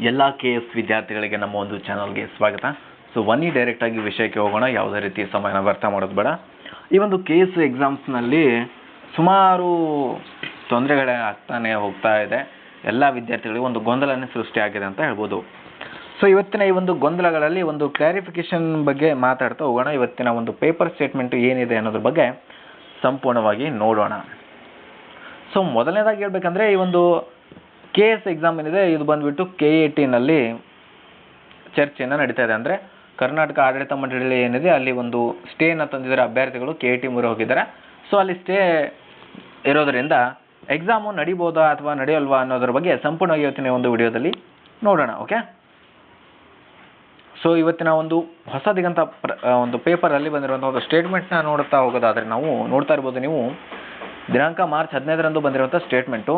ಎಲ್ಲ K S ವಿದ್ಯಾರ್ಥಿಗಳಿಗೆ ನಮ್ಮ ಒಂದು ಚಾನಲ್ಗೆ ಸ್ವಾಗತ. ಸೊ ಬನ್ನಿ ಡೈರೆಕ್ಟಾಗಿ ವಿಷಯಕ್ಕೆ ಹೋಗೋಣ. ಯಾವುದೇ ರೀತಿ ಸಮಯನ ವ್ಯರ್ಥ ಮಾಡೋದು ಬೇಡ. ಈ ಒಂದು ಕೆ ಎಸ್ ಎಕ್ಸಾಮ್ಸ್ನಲ್ಲಿ ಸುಮಾರು ತೊಂದರೆಗಳೇ ಆಗ್ತಾನೆ ಹೋಗ್ತಾ ಇದೆ. ಎಲ್ಲ ವಿದ್ಯಾರ್ಥಿಗಳಿಗೆ ಒಂದು ಗೊಂದಲನೇ ಸೃಷ್ಟಿಯಾಗಿದೆ ಅಂತ ಹೇಳ್ಬೋದು. ಸೊ ಇವತ್ತಿನ ಈ ಒಂದು ಗೊಂದಲಗಳಲ್ಲಿ ಒಂದು ಕ್ಲಾರಿಫಿಕೇಶನ್ ಬಗ್ಗೆ ಮಾತಾಡ್ತಾ ಹೋಗೋಣ. ಇವತ್ತಿನ ಒಂದು ಪೇಪರ್ ಸ್ಟೇಟ್ಮೆಂಟ್ ಏನಿದೆ ಅನ್ನೋದ್ರ ಬಗ್ಗೆ ಸಂಪೂರ್ಣವಾಗಿ ನೋಡೋಣ. ಸೊ ಮೊದಲನೇದಾಗಿ ಹೇಳ್ಬೇಕಂದ್ರೆ ಈ ಒಂದು ಕೆ ಎಸ್ ಎಕ್ಸಾಮ್ ಏನಿದೆ, ಇದು ಬಂದ್ಬಿಟ್ಟು ಕೆ ಎ ಟಿನಲ್ಲಿ ಚರ್ಚೆಯನ್ನು ನಡೀತಾ ಇದೆ. ಅಂದರೆ ಕರ್ನಾಟಕ ಆಡಳಿತ ಮಂಡಳಿ ಏನಿದೆ, ಅಲ್ಲಿ ಒಂದು ಸ್ಟೇನ ತಂದಿದ್ದಾರೆ ಅಭ್ಯರ್ಥಿಗಳು ಕೆ ಎ ಟಿ ಮೂರು ಹೋಗಿದ್ದಾರೆ. ಸೊ ಅಲ್ಲಿ ಸ್ಟೇ ಇರೋದರಿಂದ ಎಕ್ಸಾಮು ನಡಿಬೋದಾ ಅಥವಾ ನಡೆಯಲ್ವಾ ಅನ್ನೋದ್ರ ಬಗ್ಗೆ ಸಂಪೂರ್ಣವಾಗಿ ಇವತ್ತಿನ ಒಂದು ವಿಡಿಯೋದಲ್ಲಿ ನೋಡೋಣ ಓಕೆ ಸೊ ಇವತ್ತಿನ ಒಂದು ಹೊಸ ದಿಗಂತ ಪ್ರ ಒಂದು ಪೇಪರಲ್ಲಿ ಬಂದಿರುವಂಥ ಒಂದು ಸ್ಟೇಟ್ಮೆಂಟ್ನ ನೋಡ್ತಾ ಹೋಗೋದಾದರೆ ನಾವು ನೋಡ್ತಾ ಇರ್ಬೋದು ನೀವು. ದಿನಾಂಕ ಮಾರ್ಚ್ ಹದಿನೈದರಂದು ಬಂದಿರುವಂಥ ಸ್ಟೇಟ್ಮೆಂಟು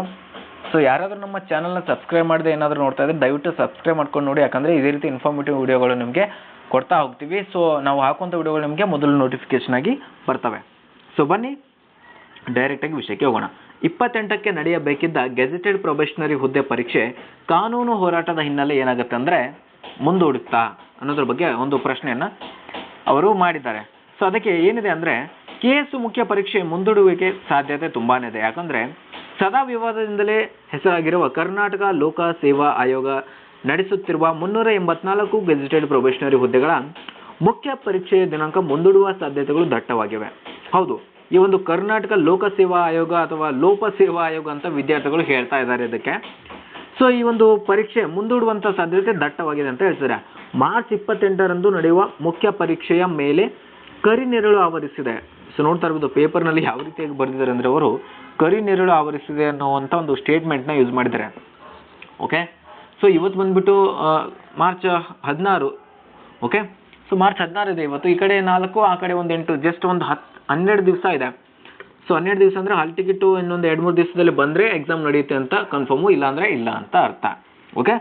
ಸೊ ಯಾರಾದರೂ ನಮ್ಮ ಚಾನಲ್ನ ಸಬ್ಸ್ಕ್ರೈಬ್ ಮಾಡದೆ ಏನಾದರೂ ನೋಡ್ತಾ ಇದ್ರೆ ದಯವಿಟ್ಟು ಸಬ್ಸ್ಕ್ರೈಬ್ ಮಾಡ್ಕೊಂಡು ನೋಡಿ. ಯಾಕಂದರೆ ಇದೇ ರೀತಿ ಇನ್ಫಾರ್ಮೇಟಿವ್ ವೀಡಿಯೋಗಳು ನಿಮಗೆ ಕೊಡ್ತಾ ಹೋಗ್ತೀವಿ. ಸೊ ನಾವು ಹಾಕುವಂಥ ವಿಡಿಯೋಗಳು ನಿಮಗೆ ಮೊದಲು ನೋಟಿಫಿಕೇಷನ್ ಆಗಿ ಬರ್ತವೆ. ಸೊ ಬನ್ನಿ. ಡೈರೆಕ್ಟಾಗಿ ವಿಷಯಕ್ಕೆ ಹೋಗೋಣ. ಇಪ್ಪತ್ತೆಂಟಕ್ಕೆ ನಡೆಯಬೇಕಿದ್ದ ಗೆಜೆಟೆಡ್ ಪ್ರೊಬೆಷನರಿ ಹುದ್ದೆ ಪರೀಕ್ಷೆ ಕಾನೂನು ಹೋರಾಟದ ಹಿನ್ನೆಲೆ ಏನಾಗುತ್ತೆ ಅಂದರೆ ಮುಂದೂಡುತ್ತಾ ಅನ್ನೋದ್ರ ಬಗ್ಗೆ ಒಂದು ಪ್ರಶ್ನೆಯನ್ನು ಅವರು ಮಾಡಿದ್ದಾರೆ. ಸೊ ಅದಕ್ಕೆ ಏನಿದೆ ಅಂದರೆ ಕೆ ಮುಖ್ಯ ಪರೀಕ್ಷೆ ಮುಂದೂಡುವಿಕೆ ಸಾಧ್ಯತೆ ತುಂಬಾ ಇದೆ. ಯಾಕಂದರೆ ಸದಾ ವಿವಾದದಿಂದಲೇ ಹೆಸರಾಗಿರುವ ಕರ್ನಾಟಕ ಲೋಕ ಸೇವಾ ಆಯೋಗ ನಡೆಸುತ್ತಿರುವ ಮುನ್ನೂರ ಎಂಬತ್ನಾಲ್ಕು ಗೆಜೆಟೆಡ್ ಪ್ರೊಬೇಷನರಿ ಹುದ್ದೆಗಳ ಮುಖ್ಯ ಪರೀಕ್ಷೆಯ ದಿನಾಂಕ ಮುಂದೂಡುವ ಸಾಧ್ಯತೆಗಳು ದಟ್ಟವಾಗಿವೆ. ಹೌದು, ಈ ಒಂದು ಕರ್ನಾಟಕ ಲೋಕ ಸೇವಾ ಆಯೋಗ ಅಥವಾ ಲೋಪ ಸೇವಾ ಆಯೋಗ ಅಂತ ವಿದ್ಯಾರ್ಥಿಗಳು ಹೇಳ್ತಾ ಇದ್ದಾರೆ ಇದಕ್ಕೆ. ಸೊ ಈ ಒಂದು ಪರೀಕ್ಷೆ ಮುಂದೂಡುವಂತ ಸಾಧ್ಯತೆ ದಟ್ಟವಾಗಿದೆ ಅಂತ ಹೇಳ್ತಾರೆ. ಮಾರ್ಚ್ ಇಪ್ಪತ್ತೆಂಟರಂದು ನಡೆಯುವ ಮುಖ್ಯ ಪರೀಕ್ಷೆಯ ಮೇಲೆ ಕರಿನೆರಳು ಆವರಿಸಿದೆ. ಸೊ ನೋಡ್ತಾ ಇರ್ಬೋದು ಪೇಪರ್ನಲ್ಲಿ ಯಾವ ರೀತಿಯಾಗಿ ಬರೆದಿದ್ದಾರೆ ಅಂದರೆ ಅವರು ಕರಿನೆರಳು ಆವರಿಸಿದೆ ಅನ್ನುವಂಥ ಒಂದು ಸ್ಟೇಟ್ಮೆಂಟ್ನ ಯೂಸ್ ಮಾಡಿದ್ದಾರೆ. ಓಕೆ ಸೊ ಇವತ್ತು ಬಂದ್ಬಿಟ್ಟು ಮಾರ್ಚ್ ಹದಿನಾರು. ಓಕೆ ಸೊ ಮಾರ್ಚ್ ಹದಿನಾರು ಇದೆ ಇವತ್ತು. ಈ ಕಡೆ ನಾಲ್ಕು, ಆ ಕಡೆ ಒಂದು ಎಂಟು ಜಸ್ಟ್ ಒಂದು ಹತ್ತು ಹನ್ನೆರಡು ದಿವಸ ಇದೆ. ಸೊ ಹನ್ನೆರಡು ದಿವಸ ಅಂದರೆ ಹಾಲ್ ಟಿಕೆಟು ಇನ್ನೊಂದು ಎರಡು ಮೂರು ದಿವಸದಲ್ಲಿ ಬಂದರೆ ಎಕ್ಸಾಮ್ ನಡೆಯುತ್ತೆ ಅಂತ ಕನ್ಫರ್ಮು ಇಲ್ಲಾಂದರೆ ಇಲ್ಲ ಅಂತ ಅರ್ಥ. ಓಕೆ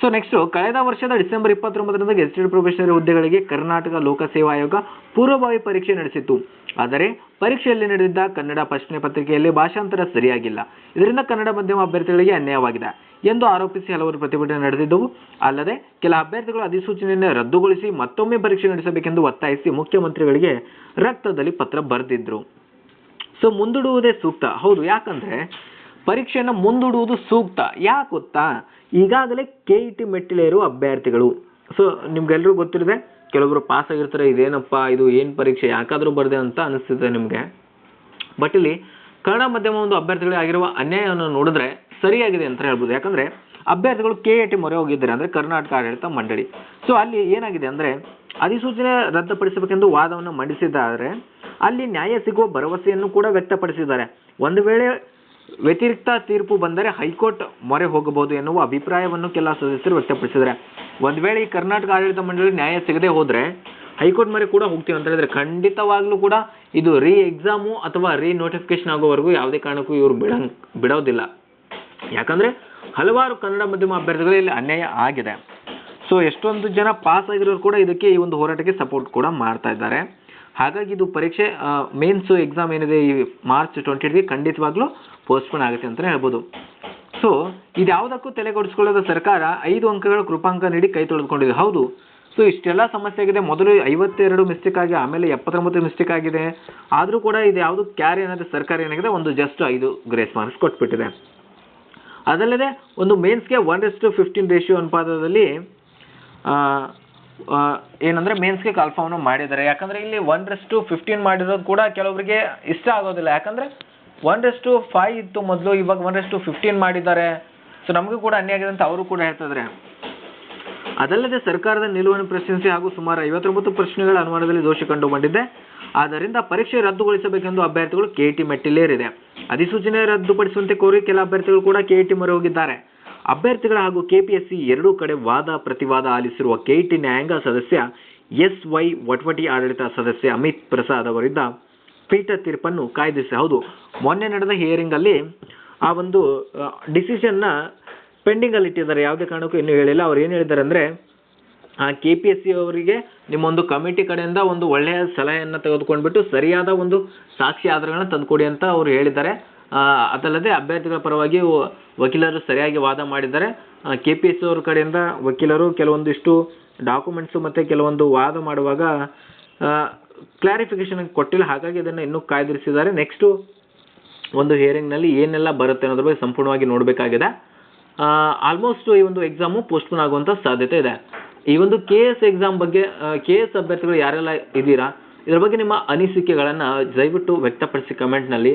ಸೊ ನೆಕ್ಸ್ಟ್ ಕಳೆದ ವರ್ಷದ ಡಿಸೆಂಬರ್ ಇಪ್ಪತ್ತೊಂಬತ್ತರಂದು ಗೆಸ್ಟೆಡ್ ಪ್ರೊಫೆಷನರಿ ಹುದ್ದೆಗಳಿಗೆ ಕರ್ನಾಟಕ ಲೋಕಸೇವಾ ಆಯೋಗ ಪೂರ್ವಭಾವಿ ಪರೀಕ್ಷೆ ನಡೆಸಿತ್ತು. ಆದರೆ, ಪರೀಕ್ಷೆಯಲ್ಲಿ ನಡೆದಿದ್ದ ಕನ್ನಡ ಪ್ರಶ್ನೆ ಪತ್ರಿಕೆಯಲ್ಲಿ ಭಾಷಾಂತರ ಸರಿಯಾಗಿಲ್ಲ. ಇದರಿಂದ ಕನ್ನಡ ಮಾಧ್ಯಮ ಅಭ್ಯರ್ಥಿಗಳಿಗೆ ಅನ್ಯಾಯವಾಗಿದೆ ಎಂದು ಆರೋಪಿಸಿ ಹಲವರು ಪ್ರತಿಭಟನೆ ನಡೆದಿದ್ದವು. ಅಲ್ಲದೆ, ಕೆಲ ಅಭ್ಯರ್ಥಿಗಳು ಅಧಿಸೂಚನೆಯನ್ನು ರದ್ದುಗೊಳಿಸಿ ಮತ್ತೊಮ್ಮೆ ಪರೀಕ್ಷೆ ನಡೆಸಬೇಕೆಂದು ಒತ್ತಾಯಿಸಿ ಮುಖ್ಯಮಂತ್ರಿಗಳಿಗೆ ರಕ್ತದಲ್ಲಿ ಪತ್ರ ಬರೆದಿದ್ರು. ಸೊ ಮುಂದೂಡುವುದೇ ಸೂಕ್ತ. ಹೌದು, ಯಾಕಂದ್ರೆ ಪರೀಕ್ಷೆಯನ್ನು ಮುಂದೂಡುವುದು ಸೂಕ್ತ. ಯಾಕೆ ಗೊತ್ತಾ? ಈಗಾಗಲೇ ಕೆ ಇ ಟಿ ಮೆಟ್ಟಿಲೇರುವ ಅಭ್ಯರ್ಥಿಗಳು. ಸೊ ನಿಮ್ಗೆಲ್ರಿಗೂ ಗೊತ್ತಿರದೆ ಕೆಲವೊಬ್ರು ಪಾಸ್ ಆಗಿರ್ತಾರೆ, ಇದೇನಪ್ಪ, ಇದು ಏನು ಪರೀಕ್ಷೆ, ಯಾಕಾದರೂ ಬರದೆ ಅಂತ ಅನಿಸ್ತಿದೆ ನಿಮಗೆ. ಬಟ್ ಇಲ್ಲಿ ಕನ್ನಡ ಮಾಧ್ಯಮ ಒಂದು ಅಭ್ಯರ್ಥಿಗಳಿಗೆ ಆಗಿರುವ ಅನ್ಯಾಯವನ್ನು ನೋಡಿದ್ರೆ ಸರಿಯಾಗಿದೆ ಅಂತ ಹೇಳ್ಬೋದು. ಯಾಕಂದರೆ ಅಭ್ಯರ್ಥಿಗಳು ಕೆ ಎ ಟಿ ಮೊರೆ ಹೋಗಿದ್ದಾರೆ ಅಂದರೆ ಕರ್ನಾಟಕ ಆಡಳಿತ ಮಂಡಳಿ. ಸೊ ಅಲ್ಲಿ ಏನಾಗಿದೆ ಅಂದರೆ ಅಧಿಸೂಚನೆ ರದ್ದುಪಡಿಸಬೇಕೆಂದು ವಾದವನ್ನು ಮಂಡಿಸಿದ್ದಾರೆ. ಅಲ್ಲಿ ನ್ಯಾಯ ಸಿಗುವ ಭರವಸೆಯನ್ನು ಕೂಡ ವ್ಯಕ್ತಪಡಿಸಿದ್ದಾರೆ. ಒಂದು ವೇಳೆ ವ್ಯತಿರಿಕ್ತ ತೀರ್ಪು ಬಂದರೆ ಹೈಕೋರ್ಟ್ ಮೊರೆ ಹೋಗಬಹುದು ಎನ್ನುವ ಅಭಿಪ್ರಾಯವನ್ನು ಕೆಲ ಸದಸ್ಯರು ವ್ಯಕ್ತಪಡಿಸಿದ್ದಾರೆ. ಒಂದು ವೇಳೆ ಈ ಕರ್ನಾಟಕ ಆಡಳಿತ ಮಂಡಳಿ ನ್ಯಾಯ ಸಿಗದೆ ಹೋದ್ರೆ ಹೈಕೋರ್ಟ್ ಮೊರೆ ಕೂಡ ಹೋಗ್ತೀವಿ ಅಂತ ಹೇಳಿದ್ರೆ ಖಂಡಿತವಾಗ್ಲೂ ಕೂಡ ಇದು ರೀ ಎಕ್ಸಾಮು ಅಥವಾ ರೀ ನೋಟಿಫಿಕೇಶನ್ ಆಗೋವರೆಗೂ ಯಾವುದೇ ಕಾರಣಕ್ಕೂ ಇವರು ಬಿಡಂಗ್, ಬಿಡೋದಿಲ್ಲ. ಯಾಕಂದ್ರೆ ಹಲವಾರು ಕನ್ನಡ ಮಾಧ್ಯಮ ಅಭ್ಯರ್ಥಿಗಳು ಇಲ್ಲಿ ಅನ್ಯಾಯ ಆಗಿದೆ. ಸೊ ಎಷ್ಟೊಂದು ಜನ ಪಾಸ್ ಆಗಿರೋರು ಕೂಡ ಇದಕ್ಕೆ ಈ ಒಂದು ಹೋರಾಟಕ್ಕೆ ಸಪೋರ್ಟ್ ಕೂಡ ಮಾಡ್ತಾ ಇದ್ದಾರೆ. ಹಾಗಾಗಿ ಇದು ಪರೀಕ್ಷೆ ಮೇನ್ಸ್ ಎಕ್ಸಾಮ್ ಏನಿದೆ ಈ ಮಾರ್ಚ್ ಟ್ವೆಂಟಿ ಖಂಡಿತವಾಗ್ಲೂ ಪೋಸ್ಟ್ಪೋನ್ ಆಗುತ್ತೆ ಅಂತಲೇ ಹೇಳ್ಬೋದು. ಸೊ ಇದು ಯಾವುದಕ್ಕೂ ಸರ್ಕಾರ ಐದು ಅಂಕಗಳ ಕೃಪಾಂಕ ನೀಡಿ ಕೈ ತೊಳೆದುಕೊಂಡಿದೆ. ಹೌದು. ಸೊ ಇಷ್ಟೆಲ್ಲ ಸಮಸ್ಯೆ ಆಗಿದೆ. ಮೊದಲು ಐವತ್ತೆರಡು ಮಿಸ್ಟೇಕ್ ಆಗಿ, ಆಮೇಲೆ ಎಪ್ಪತ್ತೊಂಬತ್ತು ಮಿಸ್ಟೇಕ್ ಆಗಿದೆ. ಆದರೂ ಕೂಡ ಇದು ಯಾವುದು ಕ್ಯಾರಿ ಏನಾದರೆ ಸರ್ಕಾರ ಏನಾಗಿದೆ? ಒಂದು ಜಸ್ಟ್ ಐದು ಗ್ರೇಸ್ ಮಾರ್ಕ್ಸ್ ಕೊಟ್ಬಿಟ್ಟಿದೆ. ಅದಲ್ಲದೆ, ಒಂದು ಮೇನ್ಸ್ಗೆ ಒನ್ ಟು ಫಿಫ್ಟೀನ್ ರೇಷಿಯೋ ಅನುಪಾತದಲ್ಲಿ ಏನಂದ್ರೆ ಮೇನ್ಸ್ಗೆ ಕಾಲ್ಫಾವನ್ನು ಮಾಡಿದ್ದಾರೆ. ಯಾಕಂದ್ರೆ ಇಲ್ಲಿ ಒನ್ ರೆಸ್ ಟು ಫಿಫ್ಟೀನ್ ಮಾಡಿರೋದು ಕೂಡ ಕೆಲವರಿಗೆ ಇಷ್ಟ ಆಗೋದಿಲ್ಲ. ಯಾಕಂದ್ರೆ ಒನ್ ರೆಸ್ ಟು ಫೈವ್ ಇತ್ತು ಮೊದಲು, ಇವಾಗ ಒನ್ ರೆಸ್ ಟು ಫಿಫ್ಟೀನ್ ಮಾಡಿದ್ದಾರೆ. ಸೊ ನಮಗೂ ಕೂಡ ಅನ್ಯಾಯ ಆಗಿದೆ ಅಂತ ಅವರು ಕೂಡ ಹೇಳ್ತಿದ್ದಾರೆ ಅದಲ್ಲದೆ ಸರ್ಕಾರದ ನಿಲುವನ್ನು ಪ್ರಶ್ನಿಸಿ ಹಾಗೂ ಸುಮಾರು ಐವತ್ತೊಂಬತ್ತು ಪ್ರಶ್ನೆಗಳ ಅನುಮಾನದಲ್ಲಿ ದೋಷ ಕಂಡು ಬಂದಿದೆ ಆದ್ದರಿಂದ ಪರೀಕ್ಷೆ ರದ್ದುಗೊಳಿಸಬೇಕೆಂದು ಅಭ್ಯರ್ಥಿಗಳು ಕೆಇಟಿ ಮೆಟ್ಟಿಲೇರಿದೆ. ಅಧಿಸೂಚನೆ ರದ್ದುಪಡಿಸುವಂತೆ ಕೋರಿ ಕೆಲ ಅಭ್ಯರ್ಥಿಗಳು ಕೂಡ ಕೆಇಟಿ ಮೊರೆ ಹೋಗಿದ್ದಾರೆ. ಅಭ್ಯರ್ಥಿಗಳ ಹಾಗೂ ಕೆಪಿಎಸ್ಸಿ ಎರಡೂ ಕಡೆ ವಾದ ಪ್ರತಿವಾದ ಆಲಿಸಿರುವ ಕೆಇಟಿ ನ್ಯಾಯಾಂಗ ಸದಸ್ಯ ಎಸ್ ವೈ ವಟ್ವಟಿ ಆಡಳಿತ ಸದಸ್ಯ ಅಮಿತ್ ಪ್ರಸಾದ್ ಅವರಿದ್ದ ಪೀಠ ತೀರ್ಪನ್ನು ಕಾಯ್ದಿರಿಸಿ ಹೌದು ಮೊನ್ನೆ ನಡೆದ ಹಿಯರಿಂಗ್ ಅಲ್ಲಿ ಆ ಒಂದು ಡಿಸಿಷನ್ನ ಪೆಂಡಿಂಗ್ ಅಲ್ಲಿ ಇಟ್ಟಿದ್ದಾರೆ. ಯಾವುದೇ ಕಾರಣಕ್ಕೂ ಇನ್ನೂ ಹೇಳಿಲ್ಲ. ಅವ್ರು ಏನು ಹೇಳಿದ್ದಾರೆ ಅಂದ್ರೆ, ಆ ಕೆ ಪಿ ಎಸ್ ಸಿ ಅವರಿಗೆ ನಿಮ್ಮೊಂದು ಕಮಿಟಿ ಕಡೆಯಿಂದ ಒಂದು ಒಳ್ಳೆಯ ಸಲಹೆಯನ್ನು ತೆಗೆದುಕೊಂಡ್ಬಿಟ್ಟು ಸರಿಯಾದ ಒಂದು ಸಾಕ್ಷಿ ಆಧಾರಗಳನ್ನು ತಂದುಕೊಡಿ ಅಂತ ಅವರು ಹೇಳಿದ್ದಾರೆ. ಅದಲ್ಲದೆ ಅಭ್ಯರ್ಥಿಗಳ ಪರವಾಗಿ ವಕೀಲರು ಸರಿಯಾಗಿ ವಾದ ಮಾಡಿದ್ದಾರೆ. ಕೆ ಪಿ ಎಸ್ ಅವ್ರ ಕಡೆಯಿಂದ ವಕೀಲರು ಕೆಲವೊಂದಿಷ್ಟು ಡಾಕ್ಯುಮೆಂಟ್ಸು ಮತ್ತು ಕೆಲವೊಂದು ವಾದ ಮಾಡುವಾಗ ಕ್ಲಾರಿಫಿಕೇಶನ್ ಕೊಟ್ಟಿಲ್ಲ. ಹಾಗಾಗಿ ಇದನ್ನು ಇನ್ನೂ ಕಾಯ್ದಿರಿಸಿದ್ದಾರೆ. ನೆಕ್ಸ್ಟು ಒಂದು ಹಿಯರಿಂಗ್ನಲ್ಲಿ ಏನೆಲ್ಲ ಬರುತ್ತೆ ಅನ್ನೋದ್ರ ಬಗ್ಗೆ ಸಂಪೂರ್ಣವಾಗಿ ನೋಡಬೇಕಾಗಿದೆ. ಆಲ್ಮೋಸ್ಟ್ ಈ ಒಂದು ಎಕ್ಸಾಮು ಪೋಸ್ಟ್ಪೋನ್ ಆಗುವಂಥ ಸಾಧ್ಯತೆ ಇದೆ. ಈ ಒಂದು ಕೆ ಎಸ್ ಎಕ್ಸಾಮ್ ಬಗ್ಗೆ ಕೆ ಎಸ್ ಅಭ್ಯರ್ಥಿಗಳು ಯಾರೆಲ್ಲ ಇದ್ದೀರಾ ಇದ್ರ ಬಗ್ಗೆ ನಿಮ್ಮ ಅನಿಸಿಕೆಗಳನ್ನು ದಯವಿಟ್ಟು ವ್ಯಕ್ತಪಡಿಸಿ ಕಮೆಂಟ್ನಲ್ಲಿ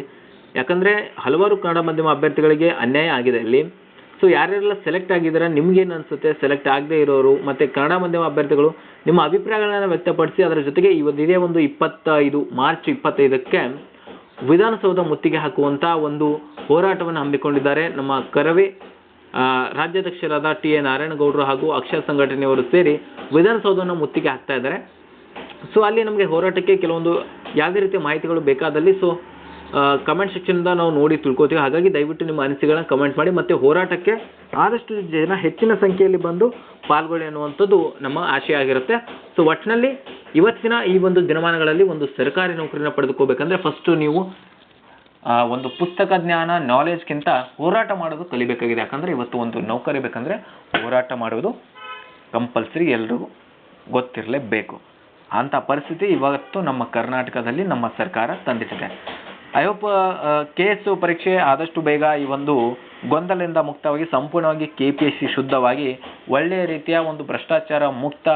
ಯಾಕಂದರೆ ಹಲವಾರು ಕನ್ನಡ ಮಾಧ್ಯಮ ಅಭ್ಯರ್ಥಿಗಳಿಗೆ ಅನ್ಯಾಯ ಆಗಿದೆ ಇಲ್ಲಿ. ಸೊ ಯಾರ್ಯಾರೆಲ್ಲ ಸೆಲೆಕ್ಟ್ ಆಗಿದ್ದಾರೆ ನಿಮ್ಗೇನು ಅನಿಸುತ್ತೆ? ಸೆಲೆಕ್ಟ್ ಆಗದೇ ಇರೋರು ಮತ್ತು ಕನ್ನಡ ಮಾಧ್ಯಮ ಅಭ್ಯರ್ಥಿಗಳು ನಿಮ್ಮ ಅಭಿಪ್ರಾಯಗಳನ್ನು ವ್ಯಕ್ತಪಡಿಸಿ ಅದರ ಜೊತೆಗೆ ಇವತ್ತು ಇದೇ ಒಂದು ಇಪ್ಪತ್ತೈದು, ಮಾರ್ಚ್ ಇಪ್ಪತ್ತೈದಕ್ಕೆ ವಿಧಾನಸೌಧ ಮುತ್ತಿಗೆ ಹಾಕುವಂಥ ಒಂದು ಹೋರಾಟವನ್ನು ಹಮ್ಮಿಕೊಂಡಿದ್ದಾರೆ. ನಮ್ಮ ಕರವೇ ರಾಜ್ಯಾಧ್ಯಕ್ಷರಾದ ಟಿ ಎ ನಾರಾಯಣಗೌಡರು ಹಾಗೂ ಅಕ್ಷರ ಸಂಘಟನೆಯವರು ಸೇರಿ ವಿಧಾನಸೌಧವನ್ನು ಮುತ್ತಿಗೆ ಹಾಕ್ತಾ ಇದ್ದಾರೆ. ಸೊ ಅಲ್ಲಿ ನಮಗೆ ಹೋರಾಟಕ್ಕೆ ಕೆಲವೊಂದು ಯಾವುದೇ ರೀತಿಯ ಮಾಹಿತಿಗಳು ಬೇಕಾದಲ್ಲಿ ಸೊ ಕಮೆಂಟ್ ಸೆಕ್ಷನ್ದ ನಾವು ನೋಡಿ ತಿಳ್ಕೊತೀವಿ ಹಾಗಾಗಿ ದಯವಿಟ್ಟು ನಿಮ್ಮ ಅನಿಸಿಕೆಗಳನ್ನ ಕಮೆಂಟ್ ಮಾಡಿ ಮತ್ತು ಹೋರಾಟಕ್ಕೆ ಆದಷ್ಟು ಜನ ಹೆಚ್ಚಿನ ಸಂಖ್ಯೆಯಲ್ಲಿ ಬಂದು ಪಾಲ್ಗೊಳ್ಳಿ ಅನ್ನುವಂಥದ್ದು ನಮ್ಮ ಆಶಯ ಆಗಿರುತ್ತೆ. ಸೊ ಒಟ್ಟಿನಲ್ಲಿ ಇವತ್ತಿನ ಈ ಒಂದು ದಿನಮಾನಗಳಲ್ಲಿ ಒಂದು ಸರ್ಕಾರಿ ನೌಕರಿನ ಪಡೆದುಕೋಬೇಕಂದ್ರೆ ಫಸ್ಟು ನೀವು ಒಂದು ಪುಸ್ತಕ ಜ್ಞಾನ ನಾಲೆಜ್ಗಿಂತ ಹೋರಾಟ ಮಾಡೋದು ಕಲಿಬೇಕಾಗಿದೆ. ಯಾಕಂದರೆ ಇವತ್ತು ಒಂದು ನೌಕರಿ ಬೇಕಂದರೆ ಹೋರಾಟ ಮಾಡುವುದು ಕಂಪಲ್ಸರಿ ಎಲ್ರಿಗೂ ಗೊತ್ತಿರಲೇಬೇಕು. ಅಂಥ ಪರಿಸ್ಥಿತಿ ಇವತ್ತು ನಮ್ಮ ಕರ್ನಾಟಕದಲ್ಲಿ ನಮ್ಮ ಸರ್ಕಾರ ತಂದಿಟ್ಟಿದೆ. ಐ ಹೋಪ್ ಕೆ ಎಸ್ ಪರೀಕ್ಷೆ ಆದಷ್ಟು ಬೇಗ ಈ ಒಂದು ಗೊಂದಲದಿಂದ ಮುಕ್ತವಾಗಿ, ಸಂಪೂರ್ಣವಾಗಿ ಕೆ ಪಿ ಎಸ್ ಸಿ ಶುದ್ಧವಾಗಿ ಒಳ್ಳೆಯ ರೀತಿಯ ಒಂದು ಭ್ರಷ್ಟಾಚಾರ ಮುಕ್ತ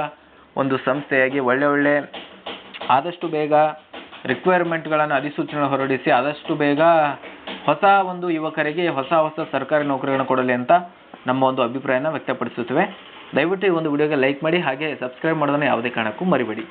ಒಂದು ಸಂಸ್ಥೆಯಾಗಿ, ಒಳ್ಳೆ ಒಳ್ಳೆ ಆದಷ್ಟು ಬೇಗ ರಿಕ್ವೈರ್ಮೆಂಟ್ಗಳನ್ನು ಅಧಿಸೂಚನೆ ಹೊರಡಿಸಿ, ಆದಷ್ಟು ಬೇಗ ಹೊಸ ಒಂದು ಯುವಕರಿಗೆ, ಹೊಸ ಹೊಸ ಸರ್ಕಾರಿ ನೌಕರಿಗಳನ್ನು ಕೊಡಲಿ ಅಂತ ನಮ್ಮ ಒಂದು ಅಭಿಪ್ರಾಯನ ವ್ಯಕ್ತಪಡಿಸುತ್ತೇವೆ. ದಯವಿಟ್ಟು ಈ ಒಂದು ವಿಡಿಯೋಗೆ ಲೈಕ್ ಮಾಡಿ, ಹಾಗೆ ಸಬ್ಸ್ಕ್ರೈಬ್ ಮಾಡೋದನ್ನು ಯಾವುದೇ ಕಾರಣಕ್ಕೂ ಮರಿಬೇಡಿ.